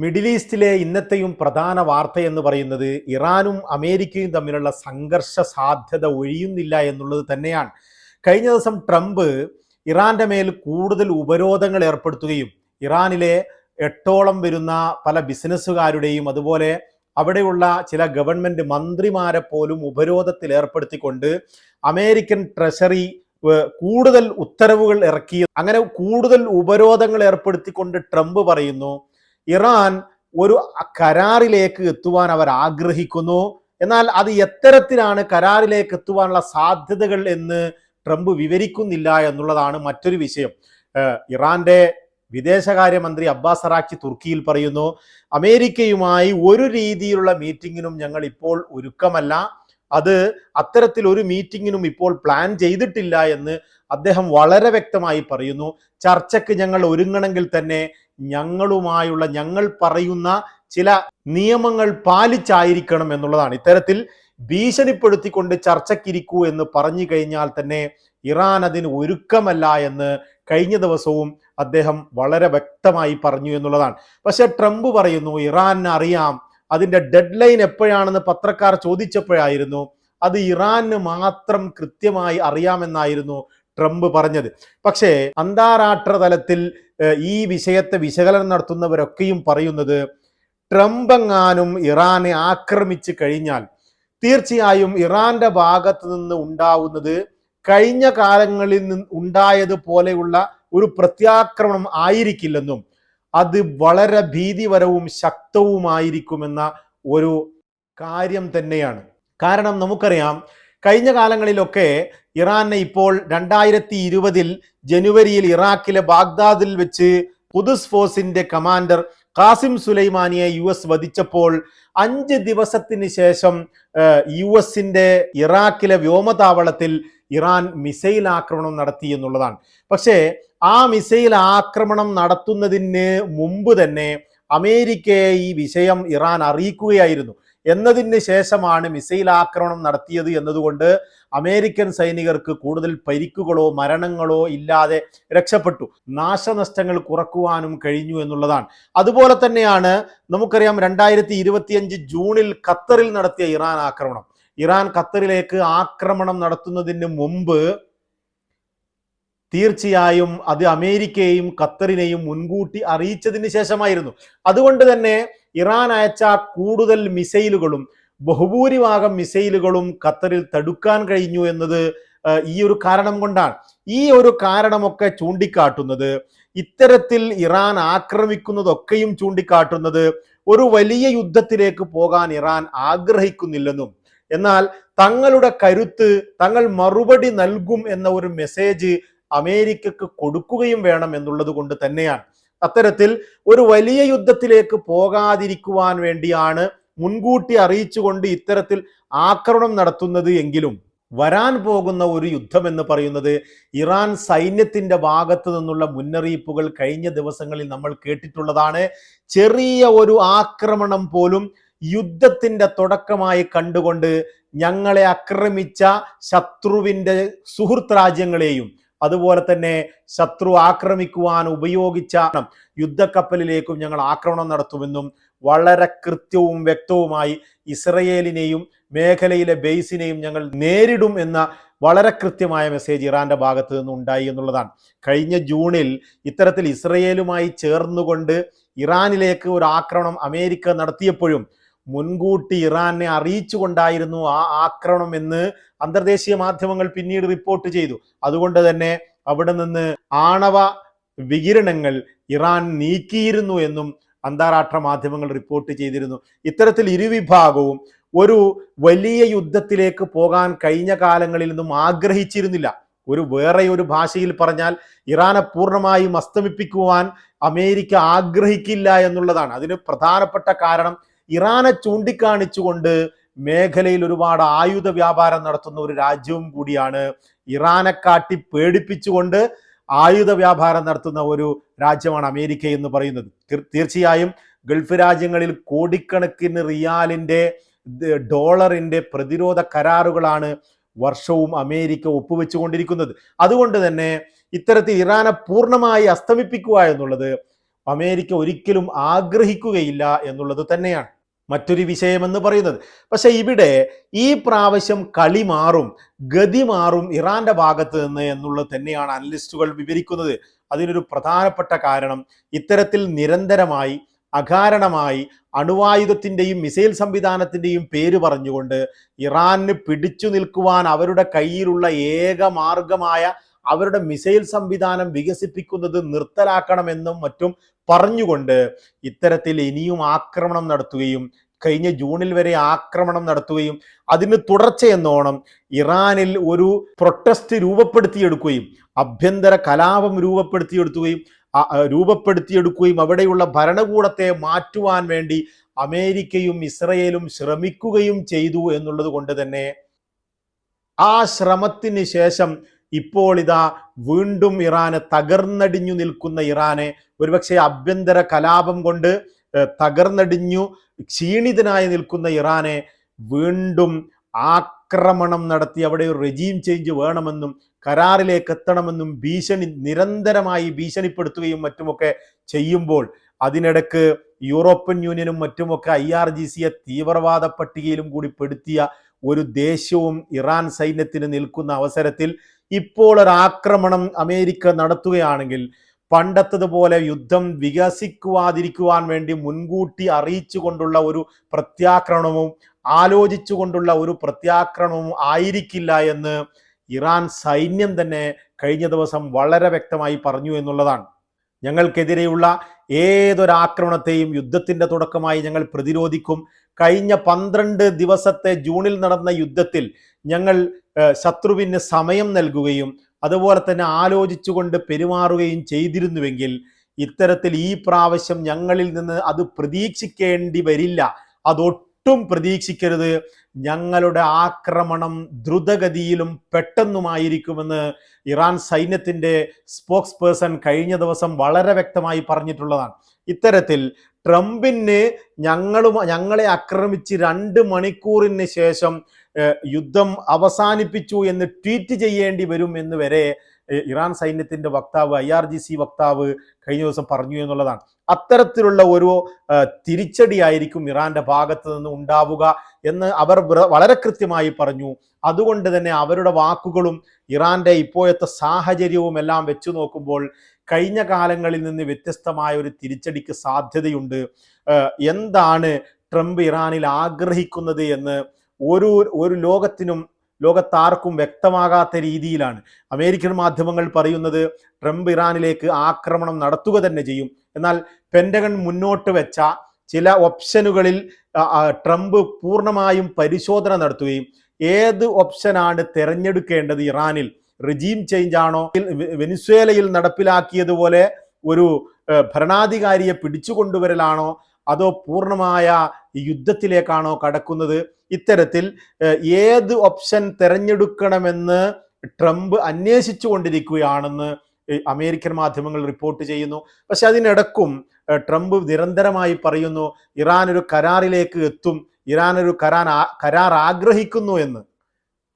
Middle ഈസ്റ്റിലെ ഇന്നത്തെയും പ്രധാന വാർത്ത എന്ന് പറയുന്നത് ഇറാനും അമേരിക്കയും തമ്മിലുള്ള സംഘർഷ സാധ്യത ഒഴിയുന്നില്ല എന്നുള്ളത് തന്നെയാണ്. കഴിഞ്ഞ ദിവസം ട്രംപ് ഇറാന്റെ മേൽ കൂടുതൽ ഉപരോധങ്ങൾ ഏർപ്പെടുത്തുകയും ഇറാനിലെ എട്ടോളം വരുന്ന പല ബിസിനസ്സുകാരുടെയും അതുപോലെ അവിടെയുള്ള ചില ഗവൺമെന്റ് മന്ത്രിമാരെ പോലും ഉപരോധത്തിൽ ഏർപ്പെടുത്തിക്കൊണ്ട് അമേരിക്കൻ ട്രഷറി കൂടുതൽ ഉത്തരവുകൾ ഇറക്കി. അങ്ങനെ കൂടുതൽ ഉപരോധങ്ങൾ ഏർപ്പെടുത്തിക്കൊണ്ട് ട്രംപ് പറയുന്നു ഇറാൻ ഒരു കരാറിലേക്ക് എത്തുവാൻ അവർ ആഗ്രഹിക്കുന്നു. എന്നാൽ അത് എത്തരത്തിലാണ് കരാറിലേക്ക് എത്തുവാനുള്ള സാധ്യതകൾ എന്ന് ട്രംപ് വിവരിക്കുന്നില്ല എന്നുള്ളതാണ് മറ്റൊരു വിഷയം. ഇറാന്റെ വിദേശകാര്യമന്ത്രി അബ്ബാസ് അറാഖി തുർക്കിയിൽ പറയുന്നു അമേരിക്കയുമായി ഒരു രീതിയിലുള്ള മീറ്റിങ്ങിനും ഞങ്ങൾ ഇപ്പോൾ ഒരുക്കമല്ല. അത് അത്തരത്തിൽ ഒരു മീറ്റിങ്ങിനും ഇപ്പോൾ പ്ലാൻ ചെയ്തിട്ടില്ല എന്ന് അദ്ദേഹം വളരെ വ്യക്തമായി പറയുന്നു. ചർച്ചയ്ക്ക് ഞങ്ങൾ ഒരുങ്ങണമെങ്കിൽ തന്നെ ഞങ്ങളുമായുള്ള ഞങ്ങൾ പറയുന്ന ചില നിയമങ്ങൾ പാലിച്ചായിരിക്കണം എന്നുള്ളതാണ്. ഇത്തരത്തിൽ ഭീഷണിപ്പെടുത്തിക്കൊണ്ട് ചർച്ചയ്ക്കിരിക്കൂ എന്ന് പറഞ്ഞു കഴിഞ്ഞാൽ തന്നെ ഇറാൻ അതിന് ഒരുക്കമല്ല എന്ന് കഴിഞ്ഞ ദിവസവും അദ്ദേഹം വളരെ വ്യക്തമായി പറഞ്ഞു എന്നുള്ളതാണ്. പക്ഷെ ട്രംപ് പറയുന്നു ഇറാന് അറിയാം അതിന്റെ ഡെഡ് ലൈൻ എപ്പോഴാണെന്ന് പത്രക്കാർ ചോദിച്ചപ്പോഴായിരുന്നു. അത് ഇറാന് മാത്രം കൃത്യമായി അറിയാമെന്നായിരുന്നു ട്രംപ് പറഞ്ഞത്. പക്ഷേ അന്താരാഷ്ട്ര തലത്തിൽ ഈ വിഷയത്തെ വിശകലനം നടത്തുന്നവരൊക്കെയും പറയുന്നത് ട്രംപ് എങ്ങാനും ഇറാനെ ആക്രമിച്ചു കഴിഞ്ഞാൽ തീർച്ചയായും ഇറാന്റെ ഭാഗത്ത് നിന്ന് ഉണ്ടാവുന്നത് കഴിഞ്ഞ കാലങ്ങളിൽ നിന്ന് ഉണ്ടായതുപോലെയുള്ള ഒരു പ്രത്യാക്രമണം ആയിരിക്കില്ലെന്നും അത് വളരെ ഭീതിപരവും ശക്തവുമായിരിക്കുമെന്ന ഒരു കാര്യം തന്നെയാണ്. കാരണം നമുക്കറിയാം കഴിഞ്ഞ കാലങ്ങളിലൊക്കെ ഇറാനെ ഇപ്പോൾ രണ്ടായിരത്തി ഇരുപതിൽ ജനുവരിയിൽ ഇറാഖിലെ ബാഗ്ദാദിൽ വെച്ച് ഖുദുസ് ഫോഴ്സിന്റെ കമാൻഡർ കാസിം സുലൈമാനിയെ യു എസ് വധിച്ചപ്പോൾ അഞ്ച് ദിവസത്തിന് ശേഷം യു എസിന്റെ ഇറാഖിലെ വ്യോമതാവളത്തിൽ ഇറാൻ മിസൈൽ ആക്രമണം നടത്തി എന്നുള്ളതാണ്. പക്ഷേ ആ മിസൈൽ ആക്രമണം നടത്തുന്നതിന് മുമ്പ് തന്നെ അമേരിക്കയെ ഈ വിഷയം ഇറാൻ അറിയിക്കുകയായിരുന്നു. എന്നതിന് ശേഷമാണ് മിസൈൽ ആക്രമണം നടത്തിയത് എന്നതുകൊണ്ട് അമേരിക്കൻ സൈനികർക്ക് കൂടുതൽ പരിക്കുകളോ മരണങ്ങളോ ഇല്ലാതെ രക്ഷപ്പെട്ടു. നാശനഷ്ടങ്ങൾ കുറക്കുവാനും കഴിഞ്ഞു എന്നുള്ളതാണ്. അതുപോലെ തന്നെയാണ് നമുക്കറിയാം രണ്ടായിരത്തി ഇരുപത്തിയഞ്ച് ജൂണിൽ ഖത്തറിൽ നടത്തിയ ഇറാൻ ആക്രമണം. ഇറാൻ ഖത്തറിലേക്ക് ആക്രമണം നടത്തുന്നതിന് മുമ്പ് തീർച്ചയായും അത് അമേരിക്കയെയും ഖത്തറിനെയും മുൻകൂട്ടി അറിയിച്ചതിന് ശേഷമായിരുന്നു. അതുകൊണ്ട് തന്നെ ഇറാൻ അയച്ച കൂടുതൽ മിസൈലുകളും ബഹുഭൂരിഭാഗം മിസൈലുകളും ഖത്തറിൽ തടുക്കാൻ കഴിഞ്ഞു എന്നത് ഈ ഒരു കാരണം കൊണ്ടാണ്. ഈ ഒരു കാരണമൊക്കെ ചൂണ്ടിക്കാട്ടുന്നത് ഇത്തരത്തിൽ ഇറാൻ ആക്രമിക്കുന്നതൊക്കെയും ചൂണ്ടിക്കാട്ടുന്നത് ഒരു വലിയ യുദ്ധത്തിലേക്ക് പോകാൻ ഇറാൻ ആഗ്രഹിക്കുന്നില്ലെന്നും എന്നാൽ തങ്ങളുടെ കരുത്ത് തങ്ങൾ മറുപടി നൽകും എന്ന ഒരു മെസ്സേജ് അമേരിക്കക്ക് കൊടുക്കുകയും വേണം എന്നുള്ളത് കൊണ്ട് തന്നെയാണ്. അത്തരത്തിൽ ഒരു വലിയ യുദ്ധത്തിലേക്ക് പോകാതിരിക്കുവാൻ വേണ്ടിയാണ് മുൻകൂട്ടി അറിയിച്ചുകൊണ്ട് ഇത്തരത്തിൽ ആക്രമണം നടത്തുന്നത് എങ്കിലും വരാൻ പോകുന്ന ഒരു യുദ്ധം എന്ന് പറയുന്നത് ഇറാൻ സൈന്യത്തിന്റെ ഭാഗത്ത് നിന്നുള്ള മുന്നറിയിപ്പുകൾ കഴിഞ്ഞ ദിവസങ്ങളിൽ നമ്മൾ കേട്ടിട്ടുള്ളതാണ്. ചെറിയ ഒരു ആക്രമണം പോലും യുദ്ധത്തിന്റെ തുടക്കമായി കണ്ടുകൊണ്ട് ഞങ്ങളെ ആക്രമിച്ച ശത്രുവിന്റെ സുഹൃത്ത് രാജ്യങ്ങളെയും അതുപോലെ തന്നെ ശത്രു ആക്രമിക്കുവാൻ ഉപയോഗിച്ച യുദ്ധക്കപ്പലിലേക്കും ഞങ്ങൾ ആക്രമണം നടത്തുമെന്നും വളരെ കൃത്യവും വ്യക്തവുമായി ഇസ്രയേലിനെയും മേഖലയിലെ ബേസിനെയും ഞങ്ങൾ നേരിടും എന്ന വളരെ കൃത്യമായ മെസ്സേജ് ഇറാന്റെ ഭാഗത്ത് നിന്ന് ഉണ്ടായി എന്നുള്ളതാണ്. കഴിഞ്ഞ ജൂണിൽ ഇത്തരത്തിൽ ഇസ്രയേലുമായി ചേർന്നുകൊണ്ട് ഇറാനിലേക്ക് ഒരു ആക്രമണം അമേരിക്ക നടത്തിയപ്പോഴും മുൻകൂട്ടി ഇറാനെ അറിയിച്ചുകൊണ്ടായിരുന്നു ആ ആക്രമണം എന്ന് അന്തർദേശീയ മാധ്യമങ്ങൾ പിന്നീട് റിപ്പോർട്ട് ചെയ്തു. അതുകൊണ്ട് തന്നെ അവിടെ നിന്ന് ആണവ വികിരണങ്ങൾ ഇറാൻ നീക്കിയിരുന്നു എന്നും അന്താരാഷ്ട്ര മാധ്യമങ്ങൾ റിപ്പോർട്ട് ചെയ്തിരുന്നു. ഇത്തരത്തിൽ ഇരുവിഭാഗവും ഒരു വലിയ യുദ്ധത്തിലേക്ക് പോകാൻ കഴിഞ്ഞ കാലങ്ങളിൽ നിന്നും ആഗ്രഹിച്ചിരുന്നില്ല. ഒരു വേറെ ഒരു ഭാഷയിൽ പറഞ്ഞാൽ ഇറാനെ പൂർണമായും അസ്തമിപ്പിക്കുവാൻ അമേരിക്ക ആഗ്രഹിക്കില്ല എന്നുള്ളതാണ്. അതിന് പ്രധാനപ്പെട്ട കാരണം ഇറാനെ ചൂണ്ടിക്കാണിച്ചുകൊണ്ട് മേഖലയിൽ ഒരുപാട് ആയുധ വ്യാപാരം നടത്തുന്ന ഒരു രാജ്യവും കൂടിയാണ് ഇറാനെ കാട്ടി പേടിപ്പിച്ചുകൊണ്ട് ആയുധ വ്യാപാരം നടത്തുന്ന ഒരു രാജ്യമാണ് അമേരിക്ക എന്ന് പറയുന്നത്. തീർച്ചയായും ഗൾഫ് രാജ്യങ്ങളിൽ കോടിക്കണക്കിന് റിയാലിന്റെ ഡോളറിന്റെ പ്രതിരോധ കരാറുകളാണ് വർഷവും അമേരിക്ക ഒപ്പുവെച്ചുകൊണ്ടിരിക്കുന്നത്. അതുകൊണ്ട് തന്നെ ഇത്തരത്തിൽ ഇറാനെ പൂർണമായി അസ്തമിപ്പിക്കുക എന്നുള്ളത് അമേരിക്ക ഒരിക്കലും ആഗ്രഹിക്കുകയില്ല എന്നുള്ളത് തന്നെയാണ്. മറ്റൊരു വിഷയമെന്ന് പറയുന്നത്. പക്ഷേ ഇവിടെ ഈ പ്രാവശ്യം കളി മാറും ഗതി മാറും ഇറാന്റെ ഭാഗത്ത് നിന്ന് എന്നുള്ളത് തന്നെയാണ് അനലിസ്റ്റുകൾ വിവരിക്കുന്നത്. അതിനൊരു പ്രധാനപ്പെട്ട കാരണം ഇത്തരത്തിൽ നിരന്തരമായി അകാരണമായി അണുവായുധത്തിന്റെയും മിസൈൽ സംവിധാനത്തിന്റെയും പേര് പറഞ്ഞുകൊണ്ട് ഇറാന് പിടിച്ചു നിൽക്കുവാൻ അവരുടെ കയ്യിലുള്ള ഏക മാർഗമായ അവരുടെ മിസൈൽ സംവിധാനം വികസിപ്പിക്കുന്നത് നിർത്തലാക്കണമെന്നും മറ്റും പറഞ്ഞുകൊണ്ട് ഇത്തരത്തിൽ ഇനിയും ആക്രമണം നടത്തുകയും കഴിഞ്ഞ ജൂണിൽ വരെ ആക്രമണം നടത്തുകയും അതിന് തുടർച്ചയെന്നോണം ഇറാനിൽ ഒരു പ്രൊട്ടസ്റ്റ് രൂപപ്പെടുത്തിയെടുക്കുകയും അഭ്യന്തര കലാപം രൂപപ്പെടുത്തിയെടുക്കുകയും രൂപപ്പെടുത്തിയെടുക്കുകയും അവിടെയുള്ള ഭരണകൂടത്തെ മാറ്റുവാൻ വേണ്ടി അമേരിക്കയും ഇസ്രയേലും ശ്രമിക്കുകയും ചെയ്തു എന്നുള്ളത് കൊണ്ട് തന്നെ ആ ശ്രമത്തിന് ശേഷം ഇപ്പോൾ ഇതാ വീണ്ടും ഇറാന് തകർന്നടിഞ്ഞു നിൽക്കുന്ന ഇറാനെ ഒരുപക്ഷെ ആഭ്യന്തര കലാപം കൊണ്ട് തകർന്നടിഞ്ഞു ക്ഷീണിതനായി നിൽക്കുന്ന ഇറാനെ വീണ്ടും ആക്രമണം നടത്തി അവിടെ ഒരു റെജീം ചേഞ്ച് വേണമെന്നും കരാറിലേക്ക് എത്തണമെന്നും ഭീഷണി നിരന്തരമായി ഭീഷണിപ്പെടുത്തുകയും മറ്റുമൊക്കെ ചെയ്യുമ്പോൾ അതിനിടക്ക് യൂറോപ്യൻ യൂണിയനും മറ്റുമൊക്കെ ഐ ആർ ജി സിയെ തീവ്രവാദ പട്ടികയിലും കൂടി പെടുത്തിയ ഒരു ദേശവും ഇറാൻ സൈന്യത്തിന് നിൽക്കുന്ന അവസരത്തിൽ ഇപ്പോൾ ഒരു ആക്രമണം അമേരിക്ക നടത്തുകയാണെങ്കിൽ പണ്ടത്തതുപോലെ യുദ്ധം വികസിക്കുവാതിരിക്കുവാൻ വേണ്ടി മുൻകൂട്ടി അറിയിച്ചുകൊണ്ടുള്ള ഒരു പ്രത്യാക്രമണവും ആലോചിച്ചുകൊണ്ടുള്ള ഒരു പ്രത്യാക്രമണവും ആയിരിക്കില്ല എന്ന് ഇറാൻ സൈന്യം തന്നെ കഴിഞ്ഞ ദിവസം വളരെ വ്യക്തമായി പറഞ്ഞു എന്നുള്ളതാണ്. ഞങ്ങൾക്കെതിരെയുള്ള ഏതൊരാക്രമണത്തെയും യുദ്ധത്തിന്റെ തുടക്കമായി ഞങ്ങൾ പ്രതിരോധിക്കും. കഴിഞ്ഞ പന്ത്രണ്ട് ദിവസത്തെ ജൂണിൽ നടന്ന യുദ്ധത്തിൽ ഞങ്ങൾ ശത്രുവിന് സമയം നൽകുകയും അതുപോലെ തന്നെ ആലോചിച്ചുകൊണ്ട് പെരുമാറുകയും ചെയ്തിരുന്നുവെങ്കിൽ ഇത്തരത്തിൽ ഈ പ്രാവശ്യം ഞങ്ങളിൽ നിന്ന് അത് പ്രതീക്ഷിക്കേണ്ടി വരില്ല. അതൊട്ടും പ്രതീക്ഷിക്കരുത്. ഞങ്ങളുടെ ആക്രമണം ദ്രുതഗതിയിലും പെട്ടെന്നുമായിരിക്കുമെന്ന് ഇറാൻ സൈന്യത്തിന്റെ സ്പോക്സ് പേഴ്സൺ കഴിഞ്ഞ ദിവസം വളരെ വ്യക്തമായി പറഞ്ഞിട്ടുള്ളതാണ്. ഇത്തരത്തിൽ ട്രംപിന് ഞങ്ങളും ഞങ്ങളെ ആക്രമിച്ച് രണ്ട് മണിക്കൂറിന് ശേഷം യുദ്ധം അവസാനിപ്പിച്ചു എന്ന് ട്വീറ്റ് ചെയ്യേണ്ടി വരും എന്ന് വരെ ഇറാൻ സൈന്യത്തിന്റെ വക്താവ് ഐ ആർ ജി സി വക്താവ് കഴിഞ്ഞ ദിവസം പറഞ്ഞു എന്നുള്ളതാണ്. അത്തരത്തിലുള്ള ഒരു തിരിച്ചടിയായിരിക്കും ഇറാന്റെ ഭാഗത്ത് നിന്ന് ഉണ്ടാവുക എന്ന് അവർ വളരെ കൃത്യമായി പറഞ്ഞു. അതുകൊണ്ട് തന്നെ അവരുടെ വാക്കുകളും ഇറാന്റെ ഇപ്പോഴത്തെ സാഹചര്യവും എല്ലാം വെച്ചു നോക്കുമ്പോൾ കഴിഞ്ഞ കാലങ്ങളിൽ നിന്ന് വ്യത്യസ്തമായ ഒരു തിരിച്ചടിക്ക് സാധ്യതയുണ്ട്. എന്താണ് ട്രംപ് ഇറാനിൽ ആഗ്രഹിക്കുന്നത് എന്ന് ഒരു ഒരു ലോകത്തിനും ലോകത്താർക്കും വ്യക്തമാകാത്ത രീതിയിലാണ്. അമേരിക്കൻ മാധ്യമങ്ങൾ പറയുന്നത് ട്രംപ് ഇറാനിലേക്ക് ആക്രമണം നടത്തുക തന്നെ ചെയ്യും. എന്നാൽ പെൻഡഗൺ മുന്നോട്ട് വെച്ച ചില ഓപ്ഷനുകളിൽ ട്രംപ് പൂർണമായും പരിശോധന നടത്തുകയും ഏത് ഓപ്ഷനാണ് തിരഞ്ഞെടുക്കേണ്ടത് ഇറാനിൽ? റിജീം ചേഞ്ച് ആണോ? വെനിസ്വേലയിൽ നടപ്പിലാക്കിയതുപോലെ ഒരു ഭരണാധികാരിയെ പിടിച്ചുകൊണ്ടുവരലാണോ? അതോ പൂർണമായ യുദ്ധത്തിലേക്കാണോ കടക്കുന്നത്? ഇത്തരത്തിൽ ഏത് ഓപ്ഷൻ തിരഞ്ഞെടുക്കണമെന്ന് ട്രംപ് അന്വേഷിച്ചു കൊണ്ടിരിക്കുകയാണെന്ന് അമേരിക്കൻ മാധ്യമങ്ങൾ റിപ്പോർട്ട് ചെയ്യുന്നു. പക്ഷെ അതിനിടക്കും ട്രംപ് നിരന്തരമായി പറയുന്നു ഇറാൻ ഒരു കരാറിലേക്ക് എത്തും ഇറാൻ ഒരു കരാർ കരാർ ആഗ്രഹിക്കുന്നു എന്ന്.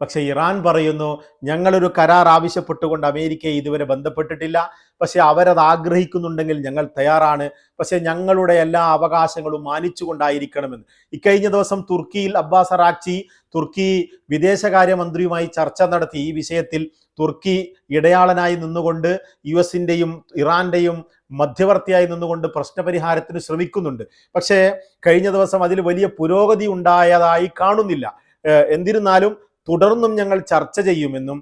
പക്ഷെ ഇറാൻ പറയുന്നു ഞങ്ങളൊരു കരാർ ആവശ്യപ്പെട്ടുകൊണ്ട് അമേരിക്കയെ ഇതുവരെ ബന്ധപ്പെട്ടിട്ടില്ല. പക്ഷെ അവരത് ആഗ്രഹിക്കുന്നുണ്ടെങ്കിൽ ഞങ്ങൾ തയ്യാറാണ്. പക്ഷെ ഞങ്ങളുടെ എല്ലാ അവകാശങ്ങളും മാനിച്ചുകൊണ്ടായിരിക്കണമെന്ന്. ഇക്കഴിഞ്ഞ ദിവസം തുർക്കിയിൽ അബ്ബാസ് അറാക്ചി തുർക്കി വിദേശകാര്യമന്ത്രിയുമായി ചർച്ച നടത്തി. ഈ വിഷയത്തിൽ തുർക്കി ഇടയാളനായി നിന്നുകൊണ്ട് യു എസിന്റെയും ഇറാന്റെയും മധ്യവർത്തിയായി നിന്നുകൊണ്ട് പ്രശ്നപരിഹാരത്തിന് ശ്രമിക്കുന്നുണ്ട്. പക്ഷേ കഴിഞ്ഞ ദിവസം അതിൽ വലിയ പുരോഗതി ഉണ്ടായതായി കാണുന്നില്ല. എന്നിരുന്നാലും തുടർന്നും ഞങ്ങൾ ചർച്ച ചെയ്യുമെന്നും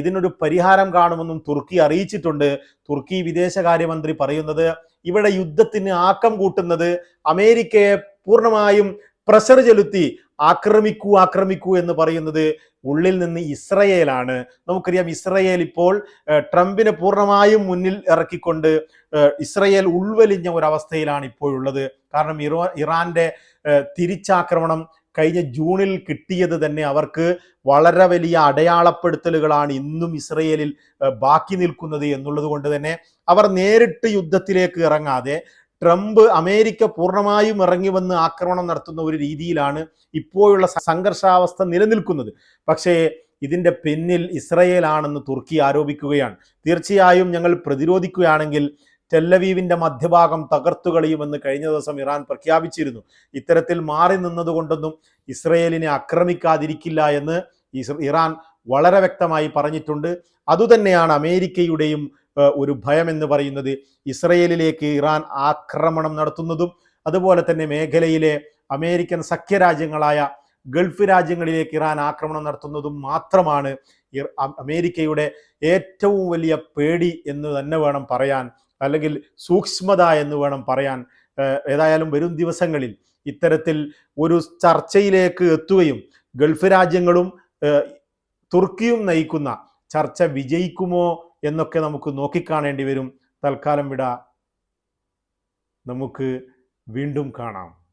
ഇതിനൊരു പരിഹാരം കാണുമെന്നും തുർക്കി അറിയിച്ചിട്ടുണ്ട്. തുർക്കി വിദേശകാര്യമന്ത്രി പറയുന്നത് ഇവിടെ യുദ്ധത്തിന് ആക്കം കൂട്ടുന്നത് അമേരിക്കയെ പൂർണമായും പ്രഷർ ചെലുത്തി ആക്രമിക്കൂ ആക്രമിക്കൂ എന്ന് പറയുന്നത് ഉള്ളിൽ നിന്ന് ഇസ്രയേലാണ്. നമുക്കറിയാം ഇസ്രയേൽ ഇപ്പോൾ ട്രംപിനെ പൂർണമായും മുന്നിൽ ഇറക്കിക്കൊണ്ട് ഇസ്രയേൽ ഉൾവലിഞ്ഞ ഒരവസ്ഥയിലാണ് ഇപ്പോഴുള്ളത്. കാരണം ഇറോ ഇറാന്റെ തിരിച്ചാക്രമണം കഴിഞ്ഞ ജൂണിൽ കിട്ടിയത് തന്നെ അവർക്ക് വളരെ വലിയ അടയാളപ്പെടുത്തലുകളാണ് ഇന്നും ഇസ്രയേലിൽ ബാക്കി നിൽക്കുന്നത് എന്നുള്ളത് കൊണ്ട് തന്നെ അവർ നേരിട്ട് യുദ്ധത്തിലേക്ക് ഇറങ്ങാതെ ട്രംപ് അമേരിക്ക പൂർണമായും ഇറങ്ങി വന്ന് ആക്രമണം നടത്തുന്ന ഒരു രീതിയിലാണ് ഇപ്പോഴുള്ള സംഘർഷാവസ്ഥ നിലനിൽക്കുന്നത്. പക്ഷേ ഇതിന്റെ പിന്നിൽ ഇസ്രയേലാണെന്ന് തുർക്കി ആരോപിക്കുകയാണ്. തീർച്ചയായും ഞങ്ങൾ പ്രതിരോധിക്കുകയാണെങ്കിൽ ടെല്ലവീവിന്റെ മധ്യഭാഗം തകർത്തു കളിയുമെന്ന് കഴിഞ്ഞ ദിവസം ഇറാൻ പ്രഖ്യാപിച്ചിരുന്നു. ഇത്തരത്തിൽ മാറി നിന്നതുകൊണ്ടൊന്നും ഇസ്രയേലിനെ ആക്രമിക്കാതിരിക്കില്ല എന്ന് ഇറാൻ വളരെ വ്യക്തമായി പറഞ്ഞിട്ടുണ്ട്. അതുതന്നെയാണ് അമേരിക്കയുടെയും ഒരു ഭയം എന്ന് പറയുന്നത്. ഇസ്രയേലിലേക്ക് ഇറാൻ ആക്രമണം നടത്തുന്നതും അതുപോലെ തന്നെ മേഖലയിലെ അമേരിക്കൻ സഖ്യരാജ്യങ്ങളായ ഗൾഫ് രാജ്യങ്ങളിലേക്ക് ഇറാൻ ആക്രമണം നടത്തുന്നതും മാത്രമാണ് അമേരിക്കയുടെ ഏറ്റവും വലിയ പേടി എന്ന് തന്നെ വേണം പറയാൻ അല്ലെങ്കിൽ സൂക്ഷ്മത എന്ന് വേണം പറയാൻ ഏതായാലും വരും ദിവസങ്ങളിൽ ഇത്തരത്തിൽ ഒരു ചർച്ചയിലേക്ക് എത്തുകയും ഗൾഫ് രാജ്യങ്ങളും തുർക്കിയും നയിക്കുന്ന ചർച്ച വിജയിക്കുമോ എന്നൊക്കെ നമുക്ക് നോക്കിക്കാണേണ്ടി വരും. തൽക്കാലം വിട. നമുക്ക് വീണ്ടും കാണാം.